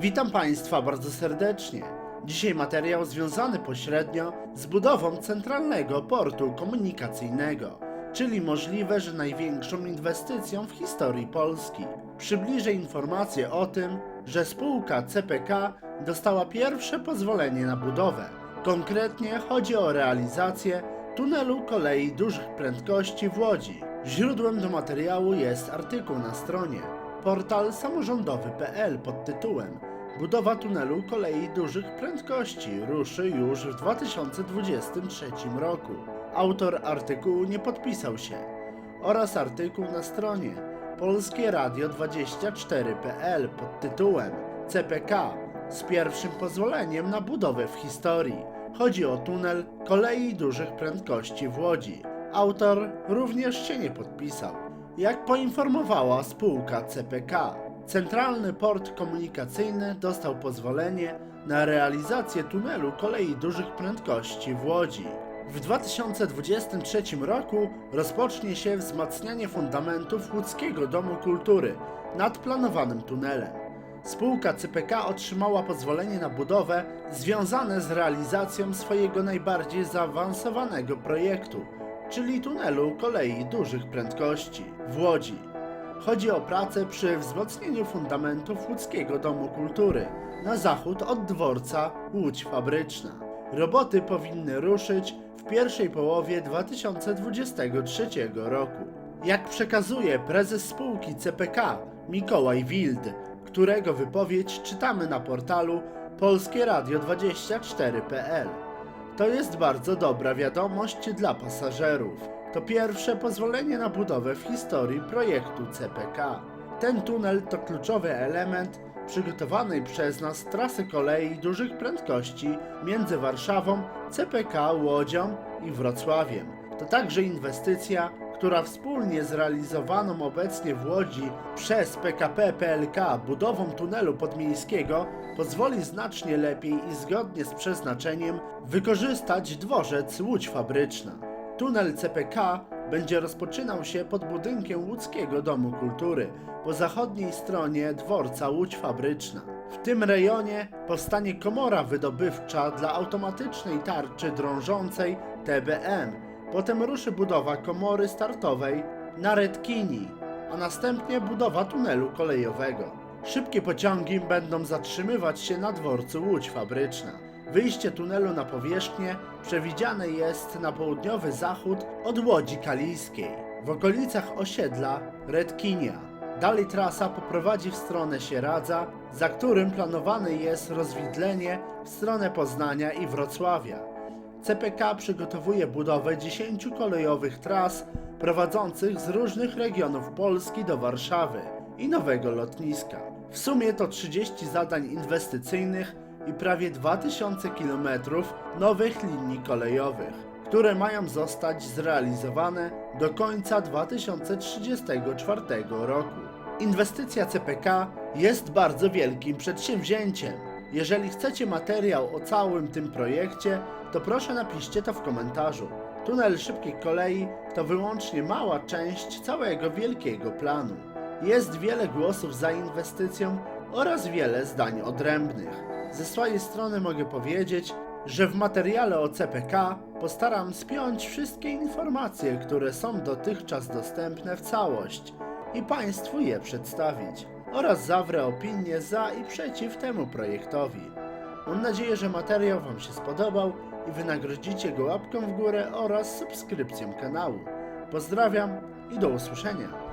Witam Państwa bardzo serdecznie. Dzisiaj materiał związany pośrednio z budową centralnego portu komunikacyjnego, czyli możliwe, że największą inwestycją w historii Polski. Przybliżę informację o tym, że spółka CPK dostała pierwsze pozwolenie na budowę. Konkretnie chodzi o realizację tunelu kolei dużych prędkości w Łodzi. Źródłem do materiału jest artykuł na stronie portal samorządowy.pl pod tytułem Budowa tunelu kolei dużych prędkości ruszy już w 2023 roku. Autor artykułu nie podpisał się. Oraz artykuł na stronie Polskie Radio 24.pl pod tytułem CPK z pierwszym pozwoleniem na budowę w historii. Chodzi o tunel kolei dużych prędkości w Łodzi. Autor również się nie podpisał. Jak poinformowała spółka CPK, Centralny Port Komunikacyjny dostał pozwolenie na realizację tunelu kolei dużych prędkości w Łodzi. W 2023 roku rozpocznie się wzmacnianie fundamentów łódzkiego Domu Kultury nad planowanym tunelem. Spółka CPK otrzymała pozwolenie na budowę związane z realizacją swojego najbardziej zaawansowanego projektu, czyli tunelu kolei dużych prędkości w Łodzi. Chodzi o pracę przy wzmocnieniu fundamentów łódzkiego Domu Kultury na zachód od dworca Łódź Fabryczna. Roboty powinny ruszyć w pierwszej połowie 2023 roku. Jak przekazuje prezes spółki CPK Mikołaj Wild, którego wypowiedź czytamy na portalu polskieradio24.pl. To jest bardzo dobra wiadomość dla pasażerów. To pierwsze pozwolenie na budowę w historii projektu CPK. Ten tunel to kluczowy element przygotowanej przez nas trasy kolei dużych prędkości między Warszawą, CPK, Łodzią i Wrocławiem. To także inwestycja, która wspólnie z realizowaną obecnie w Łodzi przez PKP PLK budową tunelu podmiejskiego pozwoli znacznie lepiej i zgodnie z przeznaczeniem wykorzystać dworzec Łódź Fabryczna. Tunel CPK będzie rozpoczynał się pod budynkiem Łódzkiego Domu Kultury po zachodniej stronie dworca Łódź Fabryczna. W tym rejonie powstanie komora wydobywcza dla automatycznej tarczy drążącej TBM. Potem ruszy budowa komory startowej na Redkini, a następnie budowa tunelu kolejowego. Szybkie pociągi będą zatrzymywać się na dworcu Łódź Fabryczna. Wyjście tunelu na powierzchnię przewidziane jest na południowy zachód od Łodzi Kalijskiej, w okolicach osiedla Redkinia. Dalej trasa poprowadzi w stronę Sieradza, za którym planowane jest rozwidlenie w stronę Poznania i Wrocławia. CPK przygotowuje budowę 10 kolejowych tras prowadzących z różnych regionów Polski do Warszawy i nowego lotniska. W sumie to 30 zadań inwestycyjnych i prawie 2000 km nowych linii kolejowych, które mają zostać zrealizowane do końca 2034 roku. Inwestycja CPK jest bardzo wielkim przedsięwzięciem. Jeżeli chcecie materiał o całym tym projekcie, to proszę napiszcie to w komentarzu. Tunel szybkiej kolei to wyłącznie mała część całego wielkiego planu. Jest wiele głosów za inwestycją oraz wiele zdań odrębnych. Ze swojej strony mogę powiedzieć, że w materiale o CPK postaram spiąć wszystkie informacje, które są dotychczas dostępne w całość i Państwu je przedstawić oraz zawrę opinie za i przeciw temu projektowi. Mam nadzieję, że materiał Wam się spodobał i wynagrodzicie go łapką w górę oraz subskrypcją kanału. Pozdrawiam i do usłyszenia.